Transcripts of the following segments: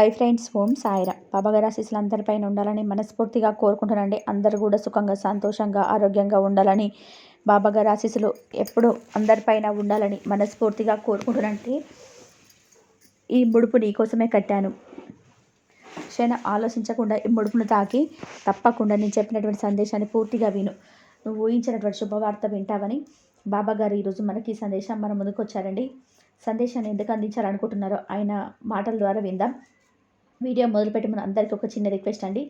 I friends ఓం సాయిరా. బాబాగారి అందరిపైన ఉండాలని మనస్ఫూర్తిగా కోరుకుంటున్నానండి. అందరూ కూడా సుఖంగా సంతోషంగా ఆరోగ్యంగా ఉండాలని బాబాగారి ఆశీస్సులు ఎప్పుడు అందరిపైన ఉండాలని మనస్ఫూర్తిగా కోరుకుంటున్నానంటే ఈ ముడుపు నీకోసమే కట్టాను. క్షణ ఆలోచించకుండా ఈ ముడుపును తాకి తప్పకుండా నేను చెప్పినటువంటి సందేశాన్ని పూర్తిగా విను. నువ్వు ఊహించినటువంటి శుభవార్త వింటావని బాబాగారు ఈరోజు మనకి ఈ సందేశం మన ముందుకు వచ్చారండి సందేశాన్ని ఎందుకు అందించాలనుకుంటున్నారో ఆయన మాటల ద్వారా విందాం. వీడియో మొదలుపెట్టి మన అందరికీ ఒక చిన్న రిక్వెస్ట్ అండి.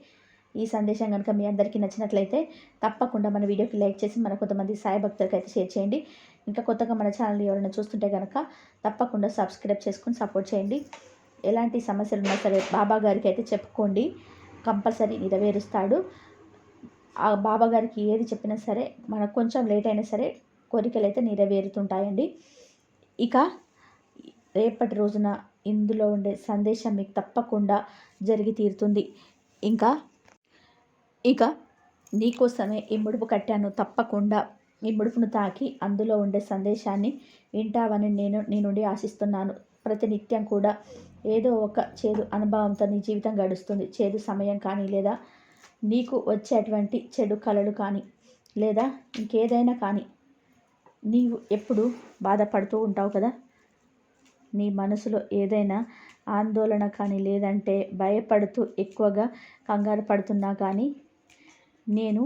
ఈ సందేశం కనుక మీ అందరికీ నచ్చినట్లయితే తప్పకుండా మన వీడియోకి లైక్ చేసి మన కొంతమంది సాయి భక్తులకి అయితే షేర్ చేయండి. ఇంకా కొత్తగా మన ఛానల్ ఎవరైనా చూస్తుంటే కనుక తప్పకుండా సబ్స్క్రైబ్ చేసుకుని సపోర్ట్ చేయండి. ఎలాంటి సమస్యలు ఉన్నా సరే బాబా గారికి అయితే చెప్పుకోండి. కంపల్సరీ నెరవేరుస్తాడు. ఆ బాబా గారికి ఏది చెప్పినా సరే మనకు కొంచెం లేట్ అయినా సరే కోరికలు అయితే నెరవేరుతుంటాయండి. ఇక రేపటి రోజున ఇందులో ఉండే సందేశం మీకు తప్పకుండా జరిగి తీరుతుంది. ఇంకా ఇక నీకోసమే ఈ ముడుపు కట్టాను తప్పకుండా. ఈ ముడుపును తాకి అందులో ఉండే సందేశాన్ని వింటావని నేను నీ నుండి ఆశిస్తున్నాను. ప్రతినిత్యం కూడా ఏదో ఒక చేదు అనుభవంతో నీ జీవితం గడుస్తుంది. చేదు సమయం కానీ లేదా నీకు వచ్చేటువంటి చెడు కళలు కానీ లేదా ఇంకేదైనా కానీ నీవు ఎప్పుడు బాధపడుతూ ఉంటావు కదా. నీ మనసులో ఏదైనా ఆందోళన కానీ లేదంటే భయపడుతూ ఎక్కువగా కంగారు పడుతున్నా కానీ నేను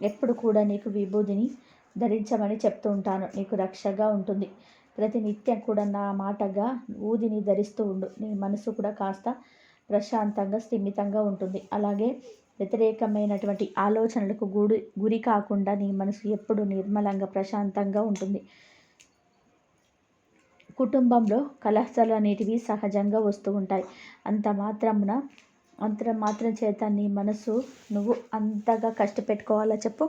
ఎప్పుడు కూడా నీకు విభూదిని ధరించమని చెప్తూ ఉంటాను. నీకు రక్షగా ఉంటుంది. ప్రతి నిత్యం కూడా నా మాటగా ఊదిని ధరిస్తూ ఉండు. నీ మనసు కూడా కాస్త ప్రశాంతంగా స్థిమితంగా ఉంటుంది. అలాగే వ్యతిరేకమైనటువంటి ఆలోచనలకు గుడి గురి కాకుండా నీ మనసు ఎప్పుడు నిర్మలంగా ప్రశాంతంగా ఉంటుంది. కుటుంబంలో కలహాలు అనేటివి సహజంగా వస్తూ ఉంటాయి. అంత మాత్రమున అంత మాత్రం చేత నీ మనసు నువ్వు అంతగా కష్టపెట్టుకోవాలా చెప్పు?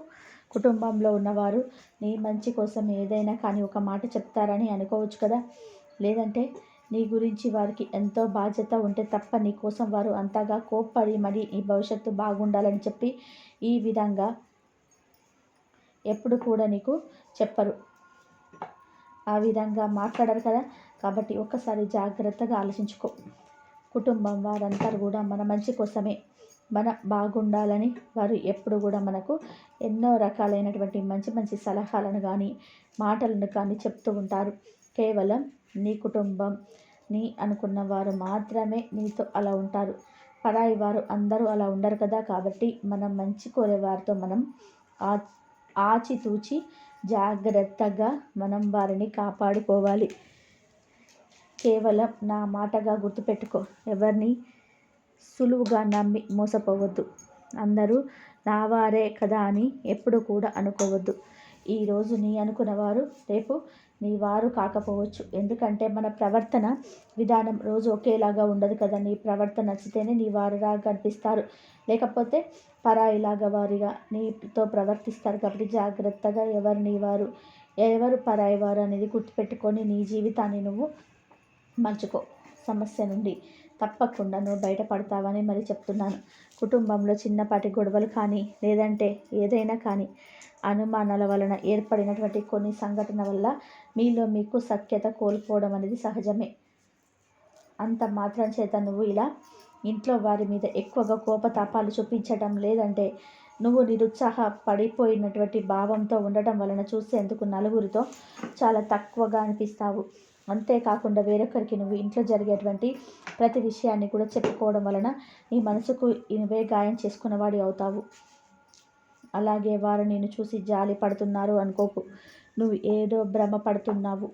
కుటుంబంలో ఉన్నవారు నీ మంచి కోసం ఏదైనా కానీ ఒక మాట చెప్తారని అనుకోవచ్చు కదా? లేదంటే నీ గురించి వారికి ఎంతో బాధ్యత ఉంటే తప్ప నీ కోసం వారు అంతగా కోప్పడి మరి నీ భవిష్యత్తు బాగుండాలని చెప్పి ఈ విధంగా ఎప్పుడు కూడా నీకు చెప్పరు. ఆ విధంగా మాట్లాడరు కదా? కాబట్టి ఒక్కసారి జాగ్రత్తగా ఆలోచించుకో. కుటుంబం వారంతా కూడా మన మంచి కోసమే. మన బాగుండాలని వారు ఎప్పుడు కూడా మనకు ఎన్నో రకాలైనటువంటి మంచి మంచి సలహాలను కానీ మాటలను కానీ చెప్తూ ఉంటారు. కేవలం నీ కుటుంబం నీ అనుకున్న వారు మాత్రమే నీతో అలా ఉంటారు. పరాయి వారు అందరూ అలా ఉండరు కదా? కాబట్టి మనం మంచి కోరే వారితో మనం ఆచితూచి జాగ్రత్తగా మనం వారిని కాపాడుకోవాలి. కేవలం నా మాటగా గుర్తుపెట్టుకో. ఎవరిని సులువుగా నమ్మి మోసపోవద్దు. అందరూ నా వారే కదా అని ఎప్పుడు కూడా అనుకోవద్దు. ఈరోజు నీ అనుకున్నవారు రేపు నీ వారు కాకపోవచ్చు. ఎందుకంటే మన ప్రవర్తన విధానం రోజు ఒకేలాగా ఉండదు కదా. నీ ప్రవర్తన నచ్చితేనే నీ వారులాగా కనిపిస్తారు. లేకపోతే పరాయిలాగా వారిగా నీతో ప్రవర్తిస్తారు కాబట్టి జాగ్రత్తగా ఎవరు నీ వారు ఎవరు పరాయి వారు అనేది గుర్తుపెట్టుకొని నీ జీవితాన్ని నువ్వు మంచుకో సమస్య నుండి తప్పకుండా నువ్వు బయటపడతావని మరి చెప్తున్నాను. కుటుంబంలో చిన్నపాటి గొడవలు కానీ లేదంటే ఏదైనా కానీ అనుమానాల వలన ఏర్పడినటువంటి కొన్ని సంఘటన వల్ల మీలో మీకు సఖ్యత కోల్పోవడం అనేది సహజమే. అంత మాత్రం చేత నువ్వు ఇలా ఇంట్లో వారి మీద ఎక్కువగా కోపతాపాలు చూపించడం లేదంటే నువ్వు నిరుత్సాహ పడిపోయినటువంటి భావంతో ఉండటం వలన చూసేందుకు నలుగురితో చాలా తక్కువగా అనిపిస్తావు. అంతేకాకుండా వేరొకరికి నువ్వు ఇంట్లో జరిగేటువంటి ప్రతి విషయాన్ని కూడా చెప్పుకోవడం వలన నీ మనసుకు ఇవే గాయం చేసుకున్నవాడి అవుతావు. అలాగే వారు నేను చూసి జాలి పడుతున్నారు అనుకోకు. నువ్వు ఏదో భ్రమ పడుతున్నావు.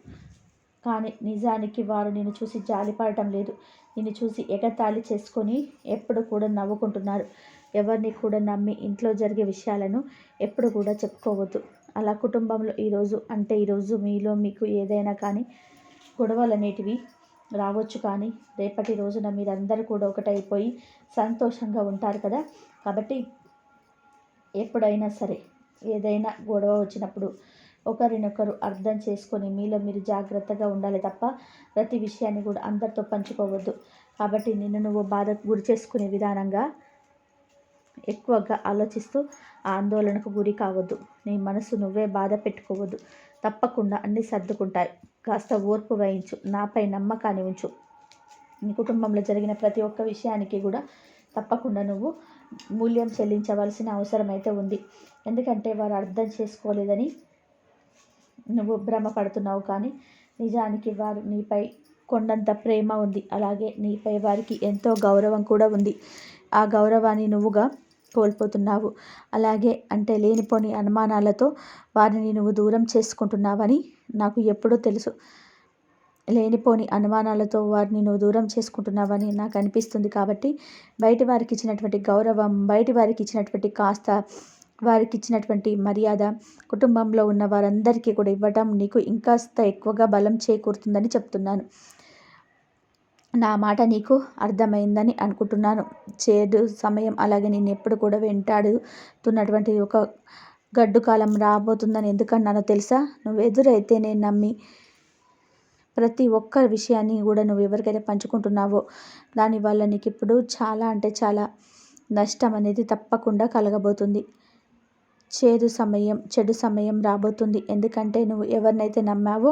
కానీ నిజానికి వారు నేను చూసి జాలి పడటం లేదు. నిన్ను చూసి ఎగతాళి చేసుకొని ఎప్పుడు కూడా నవ్వుకుంటున్నారు. ఎవరిని కూడా నమ్మి ఇంట్లో జరిగే విషయాలను ఎప్పుడు కూడా చెప్పుకోవద్దు. అలా కుటుంబంలో ఈరోజు అంటే ఈరోజు మీలో మీకు ఏదైనా కానీ గొడవలు అనేటివి రావచ్చు కానీ రేపటి రోజున మీరందరూ కూడా ఒకటైపోయి సంతోషంగా ఉంటారు కదా. కాబట్టి ఎప్పుడైనా సరే ఏదైనా గొడవ వచ్చినప్పుడు ఒకరినొకరు అర్థం చేసుకొని మీలో మీరు జాగ్రత్తగా ఉండాలి తప్ప ప్రతి విషయాన్ని కూడా అందరితో పంచుకోవద్దు. కాబట్టి నిన్ను నువ్వు బాధ గురి చేసుకునే విధానంగా ఎక్కువగా ఆలోచిస్తూ ఆందోళనకు గురి కావద్దు. నీ మనసు నువ్వే బాధ పెట్టుకోవద్దు. తప్పకుండా అన్నీ సర్దుకుంటాయి. కాస్త ఓర్పు వహించు నాపై నమ్మకాన్ని ఉంచు. నీ కుటుంబంలో జరిగిన ప్రతి ఒక్క విషయానికి కూడా తప్పకుండా నువ్వు మూల్యం చెల్లించవలసిన అవసరం అయితే ఉంది. ఎందుకంటే వారు అర్థం చేసుకోలేదని నువ్వు భ్రమపడుతున్నావు కానీ నిజానికి వారు నీపై కొండంత ప్రేమ ఉంది. అలాగే నీపై వారికి ఎంతో గౌరవం కూడా ఉంది. ఆ గౌరవాన్ని నువ్వుగా కోల్పోతున్నావు. అలాగే అంటే లేనిపోని అనుమానాలతో వారిని నువ్వు దూరం చేసుకుంటున్నావని నాకు ఎప్పుడూ తెలుసు. లేనిపోని అనుమానాలతో వారిని నువ్వు దూరం చేసుకుంటున్నావని నాకు అనిపిస్తుంది కాబట్టి బయట వారికి ఇచ్చినటువంటి గౌరవం బయట వారికి ఇచ్చినటువంటి కాస్త వారికి ఇచ్చినటువంటి మర్యాద కుటుంబంలో ఉన్న వారందరికీ కూడా ఇవ్వటం నీకు ఇంకాస్త ఎక్కువగా బలం చేకూరుతుందని చెప్తున్నాను. నా మాట నీకు అర్థమైందని అనుకుంటున్నాను. చేదు సమయం అలాగే నేను ఎప్పుడు కూడా వెంటాడుతున్నటువంటి ఒక గడ్డు కాలం రాబోతుందని ఎందుకన్నానో తెలుసా? నువ్వు ఎదురైతే నేను నమ్మి ప్రతి ఒక్క విషయాన్ని కూడా నువ్వు ఎవరికైతే పంచుకుంటున్నావో దానివల్ల నీకు ఇప్పుడు చాలా అంటే చాలా నష్టం అనేది తప్పకుండా కలగబోతుంది. చేదు సమయం చెడు సమయం రాబోతుంది. ఎందుకంటే నువ్వు ఎవరినైతే నమ్మావో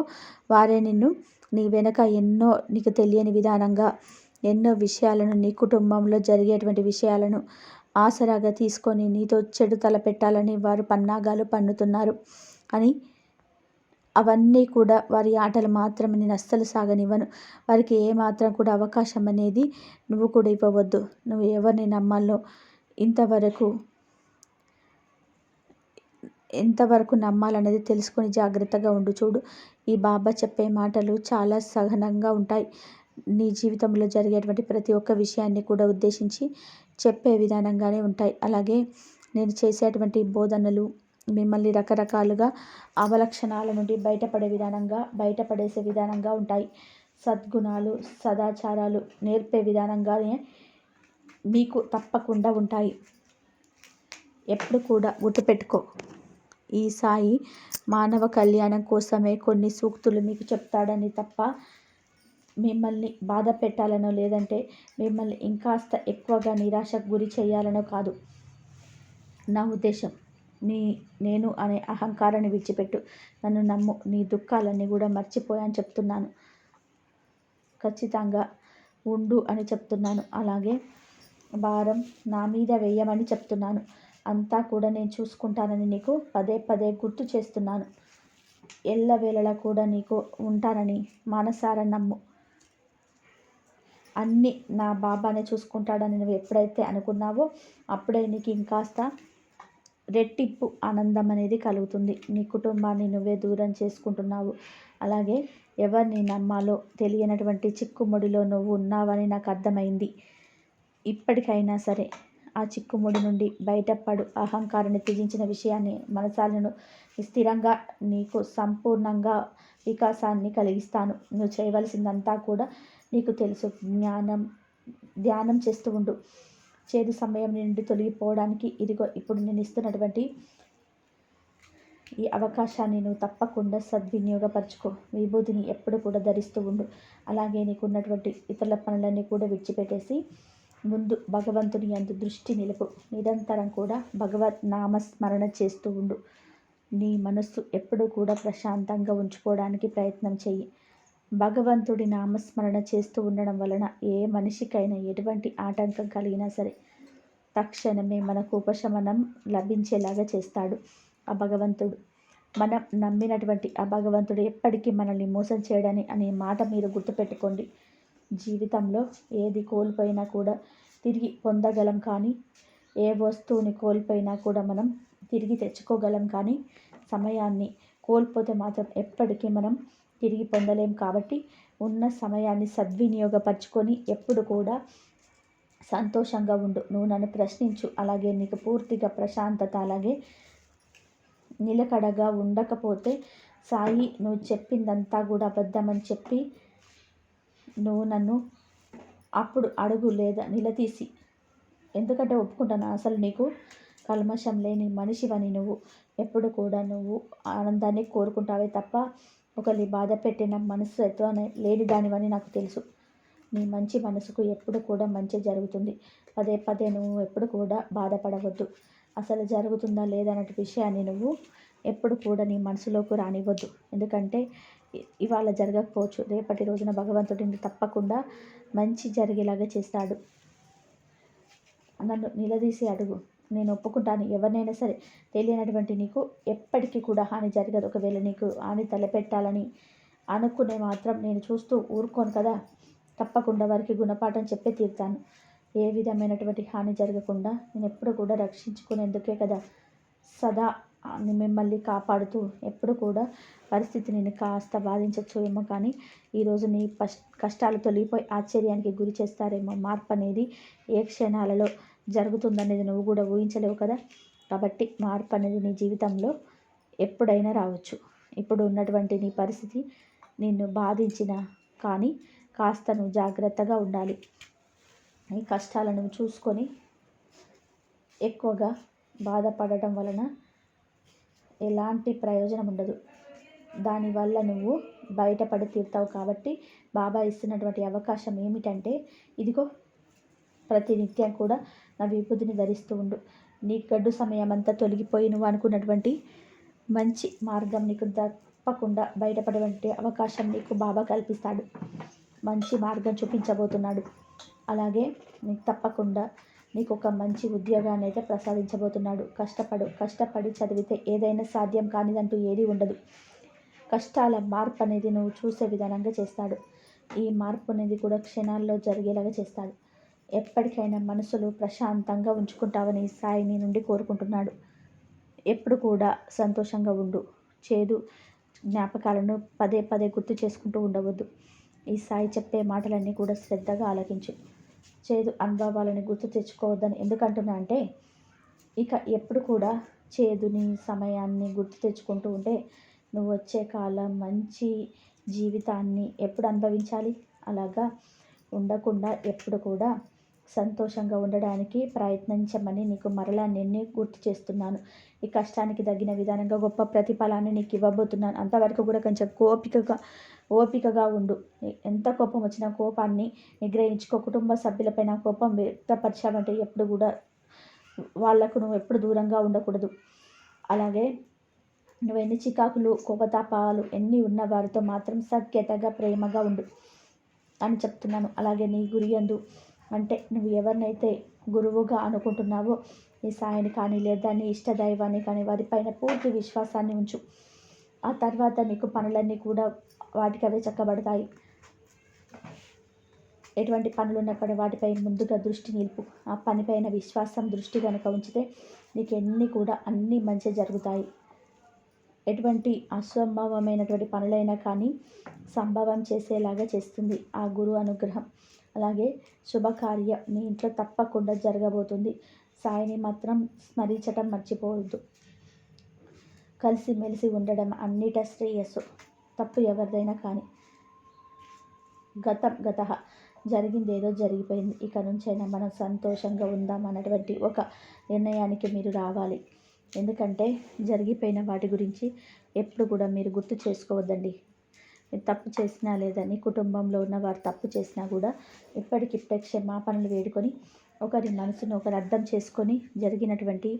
వారే నిన్ను నీ వెనక ఎన్నో నీకు తెలియని విధానంగా ఎన్నో విషయాలను నీ కుటుంబంలో జరిగేటువంటి విషయాలను ఆసరాగా తీసుకొని నీతో చెడు తలపెట్టాలని వారు పన్నాగాలు పన్నుతున్నారు. అని అవన్నీ కూడా వారి ఆటలు మాత్రమే నేను అస్సలు సాగనివ్వను. వారికి ఏమాత్రం కూడా అవకాశం అనేది నువ్వు కూడా ఇవ్వవద్దు. నువ్వు ఎవరిని నమ్మాలో ఇంతవరకు ఎంతవరకు నమ్మాలనేది తెలుసుకొని జాగ్రత్తగా ఉండు. చూడు ఈ బాబా చెప్పే మాటలు చాలా సహనంగా ఉంటాయి. నీ జీవితంలో జరిగేటువంటి ప్రతి ఒక్క విషయాన్ని కూడా ఉద్దేశించి చెప్పే విధానంగానే ఉంటాయి. అలాగే నేను చేసేటువంటి బోధనలు మిమ్మల్ని రకరకాలుగా అవలక్షణాల నుండి బయటపడే విధానంగా బయటపడేసే విధానంగా ఉంటాయి. సద్గుణాలు సదాచారాలు నేర్పే విధానంగానే మీకు తప్పకుండా ఉంటాయి. ఎప్పుడు కూడా గుర్తుపెట్టుకో ఈ సాయి మానవ కళ్యాణం కోసమే కొన్ని సూక్తులు మీకు చెప్తాడని తప్ప మిమ్మల్ని బాధ పెట్టాలనో లేదంటే మిమ్మల్ని ఇంకాస్త ఎక్కువగా నిరాశకు గురి చేయాలనో కాదు. నా ఉద్దేశం నీ నేను అనే అహంకారాన్ని విడిచిపెట్టు. నన్ను నమ్ము నీ దుఃఖాలన్నీ కూడా మర్చిపోయాని చెప్తున్నాను. ఖచ్చితంగా ఉండు అని చెప్తున్నాను. అలాగే భారం నా మీద వేయమని చెప్తున్నాను. అంతా కూడా నేను చూసుకుంటానని నీకు పదే పదే గుర్తు చేస్తున్నాను. ఎల్లవేళలా కూడా నీకు ఉంటానని మనసారా నమ్ము. అన్నీ నా బాబానే చూసుకుంటాడని నువ్వు ఎప్పుడైతే అనుకున్నావో అప్పుడే నీకు ఇంకాస్త రెట్టింపు ఆనందం అనేది కలుగుతుంది. నీ కుటుంబాన్ని నువ్వే దూరం చేసుకుంటున్నావు. అలాగే ఎవరిని నమ్మాలో తెలియనటువంటి చిక్కుముడిలో నువ్వు ఉన్నావని నాకు అర్థమైంది. ఇప్పటికైనా సరే ఆ చిక్కుముడి నుండి బయటపడు. అహంకారాన్ని త్యజించిన విషయాన్ని మనసాలను స్థిరంగా నీకు సంపూర్ణంగా వికాసాన్ని కలిగిస్తాను. నువ్వు చేయవలసిందంతా కూడా నీకు తెలుసు. జ్ఞానం ధ్యానం చేస్తూ ఉండు. చేదు సమయం నుండి తొలగిపోవడానికి ఇదిగో ఇప్పుడు నేను ఇస్తున్నటువంటి ఈ అవకాశాన్ని నువ్వు తప్పకుండా సద్వినియోగపరచుకో. విభూతిని ఎప్పుడు కూడా ధరిస్తూ ఉండు. అలాగే నీకు ఉన్నటువంటి ఇతరుల పనులన్నీ కూడా విడిచిపెట్టేసి ముందు భగవంతుని అందు దృష్టి నిలుపు. నిరంతరం కూడా భగవత్ నామస్మరణ చేస్తూ ఉండు. నీ మనస్సు ఎప్పుడూ కూడా ప్రశాంతంగా ఉంచుకోవడానికి ప్రయత్నం చెయ్యి. భగవంతుడి నామస్మరణ చేస్తూ ఉండడం వలన ఏ మనిషికైనా ఎటువంటి ఆటంకం కలిగినా సరే తక్షణమే మనకు ఉపశమనం లభించేలాగా చేస్తాడు ఆ భగవంతుడు. మనం నమ్మినటువంటి ఆ భగవంతుడు ఎప్పటికీ మనల్ని మోసం చేయడని అనే మాట మీరు గుర్తుపెట్టుకోండి. జీవితంలో ఏది కోల్పోయినా కూడా తిరిగి పొందగలం కానీ ఏ వస్తువుని కోల్పోయినా కూడా మనం తిరిగి తెచ్చుకోగలం కానీ సమయాన్ని కోల్పోతే మాత్రం ఎప్పటికీ మనం తిరిగి పొందలేం కాబట్టి ఉన్న సమయాన్ని సద్వినియోగపరచుకొని ఎప్పుడు కూడా సంతోషంగా ఉండు. నువ్వు నన్ను ప్రశ్నించు. అలాగే నీకు పూర్తిగా ప్రశాంతత అలాగే నిలకడగా ఉండకపోతే సాయి నువ్వు చెప్పిందంతా కూడా అబద్ధమని చెప్పి నువ్వు నన్ను అప్పుడు అడుగు లేదా నిలదీసి. ఎందుకంటే ఒప్పుకుంటాను. అసలు నీకు కల్మషం లేని మనిషివని నువ్వు. ఎప్పుడు కూడా నువ్వు ఆనందాన్ని కోరుకుంటావే తప్ప ఒకరిని బాధ పెట్టిన మనసు ఎత్తువనే లేని దానివని నాకు తెలుసు. నీ మంచి మనసుకు ఎప్పుడు కూడా మంచి జరుగుతుంది. పదే పదే నువ్వు ఎప్పుడు కూడా బాధపడవద్దు. అసలు జరుగుతుందా లేదన్నటి విషయాన్ని నువ్వు ఎప్పుడు కూడా నీ మనసులోకి రానివ్వద్దు. ఎందుకంటే ఇవాళ జరగకపోవచ్చు. రేపటి రోజున భగవంతుడిని తప్పకుండా మంచి జరిగేలాగా చేస్తాడు. నన్ను నిలదీసి అడుగు. నేను ఒప్పుకుంటాను. ఎవరినైనా సరే తెలియనటువంటి నీకు ఎప్పటికీ కూడా హాని జరగదు. ఒకవేళ నీకు హాని తలపెట్టాలని అనుకునే మాత్రం నేను చూస్తూ ఊరుకోను కదా. తప్పకుండా వారికి గుణపాఠం చెప్పే తీరుతాను. ఏ విధమైనటువంటి హాని జరగకుండా నేను ఎప్పుడు కూడా రక్షించుకునేందుకే కదా సదా మిమ్మల్ని కాపాడుతూ ఎప్పుడు కూడా పరిస్థితి నేను కాస్త బాధించచ్చు ఏమో కానీ ఈరోజు నీ పష్ కష్టాలు తొలగిపోయి ఆశ్చర్యానికి గురి చేస్తారేమో మార్పు అనేది ఏ క్షణాలలో జరుగుతుందనేది నువ్వు కూడా ఊహించలేవు కదా? కాబట్టి మార్పు అనేది నీ జీవితంలో ఎప్పుడైనా రావచ్చు. ఇప్పుడు ఉన్నటువంటి నీ పరిస్థితి నిన్ను బాధించిన కానీ కాస్త నువ్వు జాగ్రత్తగా ఉండాలి. ఈ కష్టాలను చూసుకొని ఎక్కువగా బాధపడటం వలన ఎలాంటి ప్రయోజనం ఉండదు. దానివల్ల నువ్వు బయటపడి తీరుతావు కాబట్టి బాబా ఇస్తున్నటువంటి అవకాశం ఏమిటంటే ఇదిగో ప్రతినిత్యం కూడా నా విభూతిని ధరిస్తూ ఉండు. నీ గడ్డు సమయం అంతా తొలగిపోయి నువ్వు అనుకున్నటువంటి మంచి మార్గం నీకు తప్పకుండా బయటపడేటువంటి అవకాశం నీకు బాబా కల్పిస్తాడు. మంచి మార్గం చూపించబోతున్నాడు. అలాగే నీకు తప్పకుండా నీకు ఒక మంచి ఉద్యోగాన్ని అయితే ప్రసాదించబోతున్నాడు. కష్టపడు కష్టపడి చదివితే ఏదైనా సాధ్యం కానిదంటూ ఏదీ ఉండదు. కష్టాల మార్పు అనేది నువ్వు చూసే విధానంగా చేస్తాడు. ఈ మార్పు అనేది కూడా క్షణాల్లో జరిగేలాగా చేస్తాడు. ఎప్పటికైనా మనసులో ప్రశాంతంగా ఉంచుకుంటావని సాయి నీ నుండి కోరుకుంటున్నాడు. ఎప్పుడు కూడా సంతోషంగా ఉండు. చేదు జ్ఞాపకాలను పదే పదే గుర్తు చేసుకుంటూ ఉండవద్దు. ఈ సాయి చెప్పే మాటలన్నీ కూడా శ్రద్ధగా ఆలకించు. చేదు అనుభవాలని గుర్తు తెచ్చుకోవద్దని ఎందుకంటున్నా అంటే ఇక ఎప్పుడు కూడా చేదుని సమయాన్ని గుర్తు తెచ్చుకుంటూ ఉంటే నువ్వు వచ్చే కాలం మంచి జీవితాన్ని ఎప్పుడు అనుభవించాలి? అలాగా ఉండకుండా ఎప్పుడు కూడా సంతోషంగా ఉండడానికి ప్రయత్నించమని నీకు మరలా నిన్నే గుర్తు చేస్తున్నాను. ఈ కష్టానికి తగిన విధానంగా గొప్ప ప్రతిఫలాన్ని నీకు ఇవ్వబోతున్నాను. అంతవరకు కూడా కొంచెం కోపికగా ఓపికగా ఉండు. ఎంత కోపం వచ్చినా కోపాన్ని నిగ్రహించుకో. కుటుంబ సభ్యులపైన కోపం వ్యక్తపరిచామంటే ఎప్పుడు కూడా వాళ్ళకు నువ్వు ఎప్పుడు దూరంగా ఉండకూడదు. అలాగే నువ్వు ఎన్ని చికాకులు కోపతాపాలు ఎన్ని ఉన్న వారితో మాత్రం సఖ్యతగా ప్రేమగా ఉండు అని చెప్తున్నాను. అలాగే నీ గురి అందు అంటే నువ్వు ఎవరినైతే గురువుగా అనుకుంటున్నావో నీ సాయిని కానీ లేదా నీ ఇష్ట దైవాన్ని కానీ వారిపైన పూర్తి విశ్వాసాన్ని ఉంచు. ఆ తర్వాత నీకు పనులన్నీ కూడా వాటికి అవే చక్కబడతాయి. ఎటువంటి పనులు ఉన్నప్పుడు వాటిపై ముందుగా దృష్టి నిలుపు. ఆ పనిపైన విశ్వాసం దృష్టి కనుక ఉంచితే నీకు ఎన్ని కూడా అన్నీ మంచి జరుగుతాయి. ఎటువంటి అసంభవమైనటువంటి పనులైనా కానీ సంభవం చేసేలాగా చేస్తుంది ఆ గురు అనుగ్రహం. అలాగే శుభకార్యం మీ ఇంట్లో తప్పకుండా జరగబోతుంది. సాయిని మాత్రం స్మరించటం మర్చిపోవద్దు. కలిసిమెలిసి ఉండడం అన్నిట శ్రేయస్సు. తప్పు ఎవరిదైనా కానీ. గతం గత జరిగింది ఏదో జరిగిపోయింది. ఇక నుంచైనా మనం సంతోషంగా ఉందాం అన్నటువంటి ఒక నిర్ణయానికి మీరు రావాలి. ఎందుకంటే జరిగిపోయిన వాటి గురించి ఎప్పుడు కూడా మీరు గుర్తు చేసుకోవద్దండి. తప్పు చేసినా లేదని కుటుంబంలో ఉన్న వారు తప్పు చేసినా కూడా ఇప్పటికిప్పుడే క్షమాపణలు వేడుకొని ఒకరి మనసును ఒకరు అర్థం చేసుకొని జరిగినటువంటి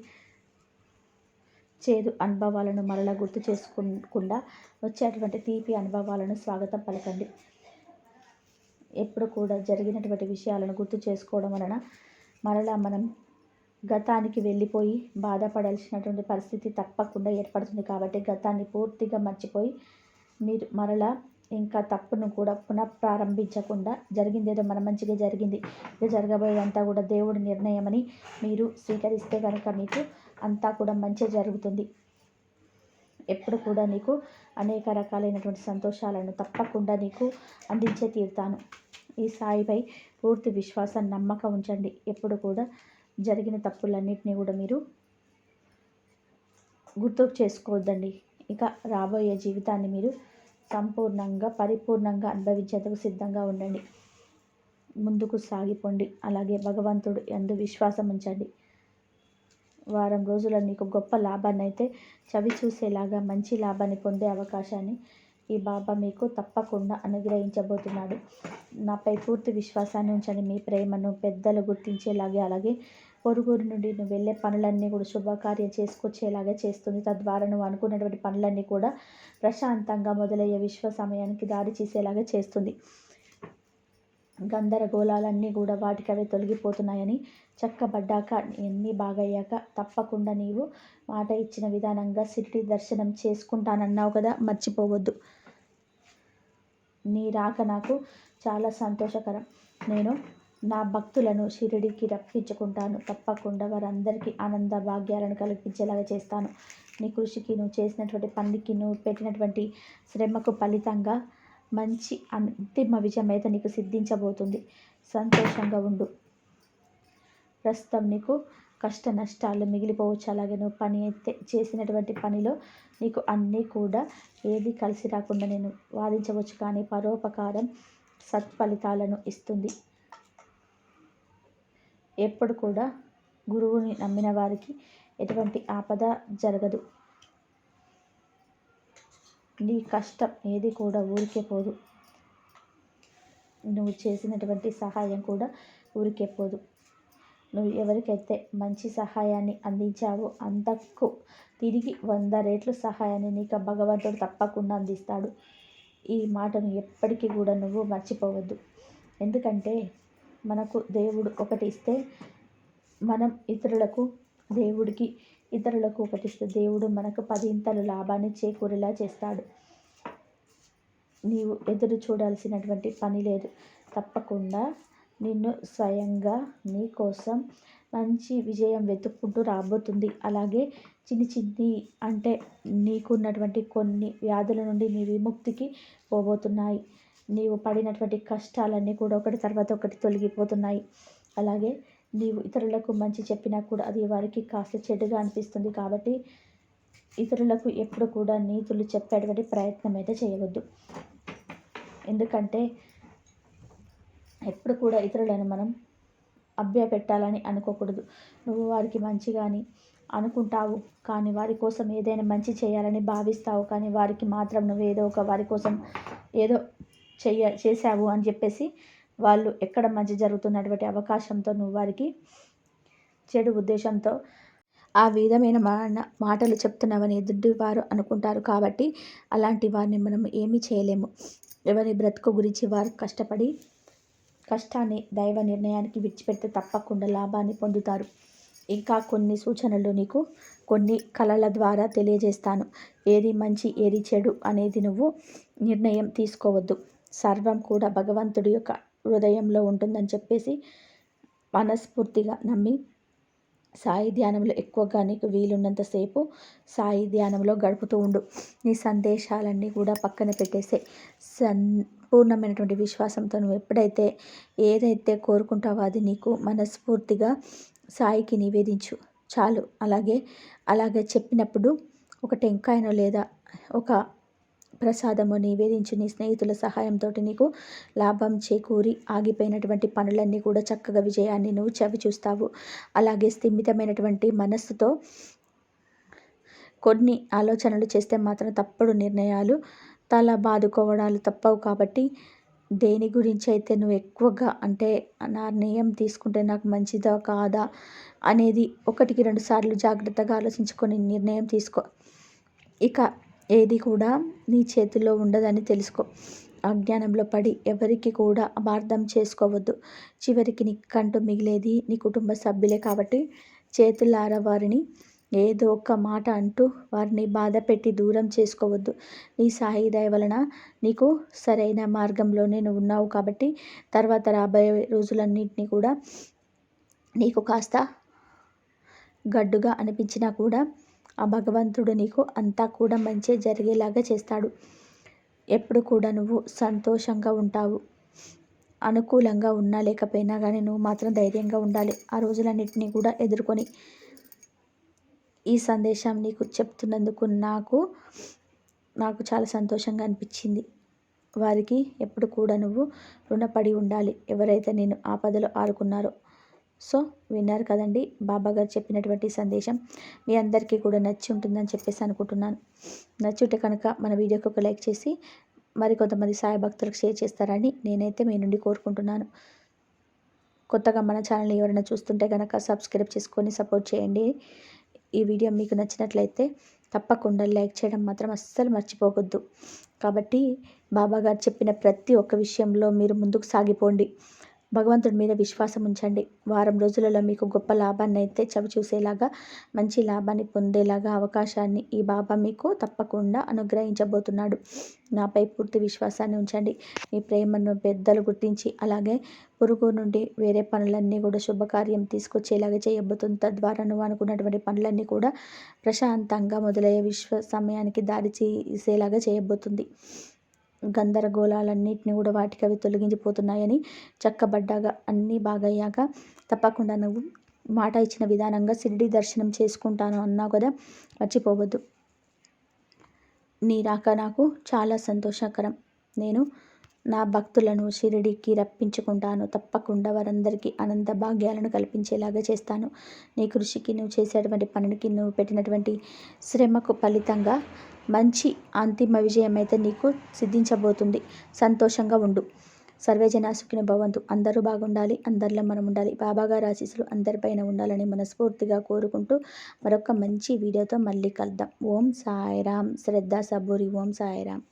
చేదు అనుభవాలను మరలా గుర్తు చేసుకోకుండా వచ్చేటువంటి తీపి అనుభవాలను స్వాగతం పలకండి. ఎప్పుడు కూడా జరిగినటువంటి విషయాలను గుర్తు చేసుకోవడం వలన మరలా మనం గతానికి వెళ్ళిపోయి బాధపడాల్సినటువంటి పరిస్థితి తప్పకుండా ఏర్పడుతుంది కాబట్టి గతాన్ని పూర్తిగా మర్చిపోయి మీరు మరలా ఇంకా తప్పును కూడా పునఃప్రారంభించకుండా జరిగింది ఏదో మన మంచిగా జరిగింది ఇది జరగబోయేదంతా కూడా దేవుడి నిర్ణయమని మీరు స్వీకరిస్తే కనుక మీకు అంతా కూడా మంచి జరుగుతుంది. ఎప్పుడు కూడా నీకు అనేక రకాలైనటువంటి సంతోషాలను తప్పకుండా నీకు అందించే తీరుతాను. ఈ సాయిపై పూర్తి విశ్వాసం నమ్మకం ఉంచండి. ఎప్పుడు కూడా జరిగిన తప్పులన్నింటినీ కూడా మీరు గుర్తు చేసుకోవద్దండి ఇక రాబోయే జీవితాన్ని మీరు సంపూర్ణంగా పరిపూర్ణంగా అనుభవించేందుకు సిద్ధంగా ఉండండి. ముందుకు సాగిపోండి. అలాగే భగవంతుడు ఎందు విశ్వాసం ఉంచండి. వారం రోజుల్లో నీకు గొప్ప లాభాన్ని అయితే చవి చూసేలాగా మంచి లాభాన్ని పొందే అవకాశాన్ని ఈ బాబా మీకు తప్పకుండా అనుగ్రహించబోతున్నాడు. నాపై పూర్తి విశ్వాసాన్ని ఉంచండి. మీ ప్రేమను పెద్దలు గుర్తించేలాగే అలాగే పొరుగురు నుండి నువ్వు వెళ్ళే పనులన్నీ కూడా శుభకార్యం చేసుకొచ్చేలాగా చేస్తుంది. తద్వారా నువ్వు అనుకున్నటువంటి పనులన్నీ కూడా ప్రశాంతంగా మొదలయ్యే విశ్వ సమయానికి దారి చేసేలాగా చేస్తుంది. గందరగోళాలన్నీ కూడా వాటికి అవే తొలగిపోతున్నాయని చక్కబడ్డాక ఎన్ని బాగయ్యాక తప్పకుండా నీవు మాట ఇచ్చిన విధానంగా సిటీ దర్శనం చేసుకుంటానన్నావు కదా మర్చిపోవద్దు. నీ రాక నాకు చాలా సంతోషకరం. నేను నా భక్తులను షిరిడికి రప్పించుకుంటాను. తప్పకుండా వారందరికీ ఆనంద భాగ్యాలను కల్పించేలాగా చేస్తాను. నీ కృషికి నువ్వు చేసినటువంటి పనికి నువ్వు పెట్టినటువంటి శ్రమకు ఫలితంగా మంచి అంతిమ విజయం అయితే నీకు సిద్ధించబోతుంది. సంతోషంగా ఉండు. ప్రస్తుతం నీకు కష్ట నష్టాలు మిగిలిపోవచ్చు. అలాగే నువ్వు పని అయితే చేసినటువంటి పనిలో నీకు అన్నీ కూడా ఏది కలిసి రాకుండా నేను వాదించవచ్చు. కానీ పరోపకారం సత్ఫలితాలను ఇస్తుంది. ఎప్పుడు కూడా గురువుని నమ్మిన వారికి ఎటువంటి ఆపద జరగదు. నీ కష్టం ఏది కూడా ఊరికే పోదు. నువ్వు చేసినటువంటి సహాయం కూడా ఊరికే పోదు. నువ్వు ఎవరికైతే మంచి సహాయాన్ని అందించావో అంతకు తిరిగి వంద రేట్లు సహాయాన్ని నీకు భగవంతుడు తప్పకుండా అందిస్తాడు. ఈ మాటను ఎప్పటికీ కూడా నువ్వు మర్చిపోవద్దు. ఎందుకంటే మనకు దేవుడు ఒకటి ఇస్తే మనం ఇతరులకు దేవుడికి ఇతరులకు ఒకటిస్తే దేవుడు మనకు పదింతలు లాభాన్ని చేకూరేలా చేస్తాడు. నీవు ఎదురు చూడాల్సినటువంటి పని లేదు. తప్పకుండా నిన్ను స్వయంగా నీ కోసం మంచి విజయం వెతుక్కుంటూ రాబోతుంది. అలాగే చిన్ని చిన్ని అంటే నీకున్నటువంటి కొన్ని వ్యాధుల నుండి నీ విముక్తికి పోబోతున్నాయి. నీవు పడినటువంటి కష్టాలన్నీ కూడా ఒకటి తర్వాత ఒకటి తొలగిపోతున్నాయి. అలాగే నీవు ఇతరులకు మంచి చెప్పినా కూడా అది వారికి కాస్త చెడుగా అనిపిస్తుంది కాబట్టి ఇతరులకు ఎప్పుడు కూడా నీతులు చెప్పేటువంటి ప్రయత్నం అయితే చేయవద్దు. ఎందుకంటే ఎప్పుడు కూడా ఇతరులను మనం అభ్య పెట్టాలని అనుకోకూడదు. నువ్వు వారికి మంచి కానీ అనుకుంటావు కానీ వారి కోసం ఏదైనా మంచి చేయాలని భావిస్తావు కానీ వారికి మాత్రం నువ్వు ఏదో ఒక వారి కోసం ఏదో చెయ్య చేశావు అని చెప్పేసి వాళ్ళు ఎక్కడ మంచి జరుగుతున్నటువంటి అవకాశంతో నువ్వు వారికి చెడు ఉద్దేశంతో ఆ విధమైన మా మాటలు చెప్తున్నావని వారు అనుకుంటారు కాబట్టి అలాంటి వారిని మనం ఏమీ చేయలేము. ఎవరి బ్రతుకు గురించి వారు కష్టపడి కష్టాన్ని దైవ నిర్ణయానికి విడిచిపెడితే తప్పకుండా లాభాన్ని పొందుతారు. ఇంకా కొన్ని సూచనలు నీకు కొన్ని కళల ద్వారా తెలియజేస్తాను. ఏది మంచి ఏది చెడు అనేది నువ్వు నిర్ణయం తీసుకోవద్దు. సర్వం కూడా భగవంతుడి యొక్క హృదయంలో ఉంటుందని చెప్పేసి మనస్ఫూర్తిగా నమ్మి సాయి ధ్యానంలో ఎక్కువగా నీకు వీలున్నంతసేపు సాయి ధ్యానంలో గడుపుతూ ఉండు. నీ సందేశాలన్నీ కూడా పక్కన పెట్టేసే సంపూర్ణమైనటువంటి విశ్వాసంతో నువ్వు ఎప్పుడైతే ఏదైతే కోరుకుంటావో అది నీకు మనస్ఫూర్తిగా సాయికి నివేదించు. చాలు. అలాగే అలాగే చెప్పినప్పుడు ఒక టెంకాయనో లేదా ఒక ప్రసాదము నివేదించి నీ స్నేహితుల సహాయంతో నీకు లాభం చేకూరి ఆగిపోయినటువంటి పనులన్నీ కూడా చక్కగా విజయాన్ని నువ్వు చవి చూస్తావు అలాగే స్థిమితమైనటువంటి మనస్సుతో కొన్ని ఆలోచనలు చేస్తే మాత్రం తప్పుడు నిర్ణయాలు తల బాదుకోవడాలు తప్పవు కాబట్టి దేని గురించి అయితే నువ్వు ఎక్కువగా అంటే నిర్ణయం తీసుకుంటే నాకు మంచిదా కాదా అనేది ఒకటికి రెండు సార్లు జాగ్రత్తగా ఆలోచించుకొని నిర్ణయం తీసుకో. ఇక ఏది కూడా నీ చేతిలో ఉండదని తెలుసుకో. అజ్ఞానంలో పడి ఎవరికి కూడా అపార్థం చేసుకోవద్దు. చివరికి నీకంటూ మిగిలేది నీ కుటుంబ సభ్యులే కాబట్టి చేతులార వారిని ఏదో ఒక మాట అంటూ వారిని బాధ పెట్టి దూరం చేసుకోవద్దు. నీ సాయి దయ వలన నీకు సరైన మార్గంలోనే నువ్వు ఉన్నావు కాబట్టి తర్వాత రాబోయే రోజులన్నింటినీ కూడా నీకు కాస్త గడ్డుగా అనిపించినా కూడా ఆ భగవంతుడు నీకు అంతా కూడా మంచి జరిగేలాగా చేస్తాడు. ఎప్పుడు కూడా నువ్వు సంతోషంగా ఉంటావు. అనుకూలంగా ఉన్నా లేకపోయినా కానీ నువ్వు మాత్రం ధైర్యంగా ఉండాలి. ఆ రోజులన్నింటినీ కూడా ఎదుర్కొని ఈ సందేశం నీకు చెప్తున్నందుకు నాకు నాకు చాలా సంతోషంగా అనిపించింది. వారికి ఎప్పుడు కూడా నువ్వు రుణపడి ఉండాలి. ఎవరైతే నేను ఆపదలో ఆడుకున్నారో సో విన్నారు కదండి బాబా గారు చెప్పినటువంటి సందేశం. మీ అందరికీ కూడా నచ్చి ఉంటుందని చెప్పేసి అనుకుంటున్నాను. నచ్చుంటే కనుక మన వీడియోకి ఒక లైక్ చేసి మరి కొంతమంది సాయి భక్తులకు షేర్ చేస్తారని నేనైతే మీ నుండి కోరుకుంటున్నాను. కొత్తగా మన ఛానల్ని ఎవరైనా చూస్తుంటే కనుక సబ్స్క్రైబ్ చేసుకొని సపోర్ట్ చేయండి. ఈ వీడియో మీకు నచ్చినట్లయితే తప్పకుండా లైక్ చేయడం మాత్రం అస్సలు మర్చిపోవద్దు. కాబట్టి బాబా గారు చెప్పిన ప్రతి ఒక్క విషయంలో మీరు ముందుకు సాగిపోండి. భగవంతుడి మీద విశ్వాసం ఉంచండి. వారం రోజులలో మీకు గొప్ప లాభాన్ని అయితే చవి చూసేలాగా మంచి లాభాన్ని పొందేలాగా అవకాశాన్ని ఈ బాబా మీకు తప్పకుండా అనుగ్రహించబోతున్నాడు. నాపై పూర్తి విశ్వాసాన్ని ఉంచండి. మీ ప్రేమను పెద్దలు గుర్తించి అలాగే పురుగు నుండి వేరే పనులన్నీ కూడా శుభకార్యం తీసుకొచ్చేలాగా చేయబోతుంది తద్వారా నువ్వు అనుకున్నటువంటి పనులన్నీ కూడా ప్రశాంతంగా మొదలయ్యే విశ్వ సమయానికి దారి చేసేలాగా చేయబోతుంది. గందరగోళాలన్నింటినీ కూడా వాటికి అవి తొలగించిపోతున్నాయని చక్కబడ్డాగా అన్నీ బాగయ్యాక తప్పకుండా నువ్వు మాట ఇచ్చిన విధానంగా షిరిడి దర్శనం చేసుకుంటాను అన్నావు కదా మర్చిపోవద్దు. నీ రాక నాకు చాలా సంతోషకరం. నేను నా భక్తులను షిరిడికి రప్పించుకుంటాను. తప్పకుండా వారందరికీ అనంత భాగ్యాలను కల్పించేలాగా చేస్తాను. నీ కృషికి నువ్వు చేసేటువంటి పనికి నువ్వు పెట్టినటువంటి శ్రమకు ఫలితంగా మంచి అంతిమ విజయం అయితే నీకు సిద్ధించబోతుంది. సంతోషంగా ఉండు. సర్వేజన సుఖిన భవంతు. అందరూ బాగుండాలి. అందరిలో మనం ఉండాలి. బాబాగారు ఆశీస్సులు అందరిపైన ఉండాలని మనస్ఫూర్తిగా కోరుకుంటూ మరొక మంచి వీడియోతో మళ్ళీ కలుద్దాం. ఓం సాయిరామ్. శ్రద్ధ సబూరి. ఓం సాయిరామ్.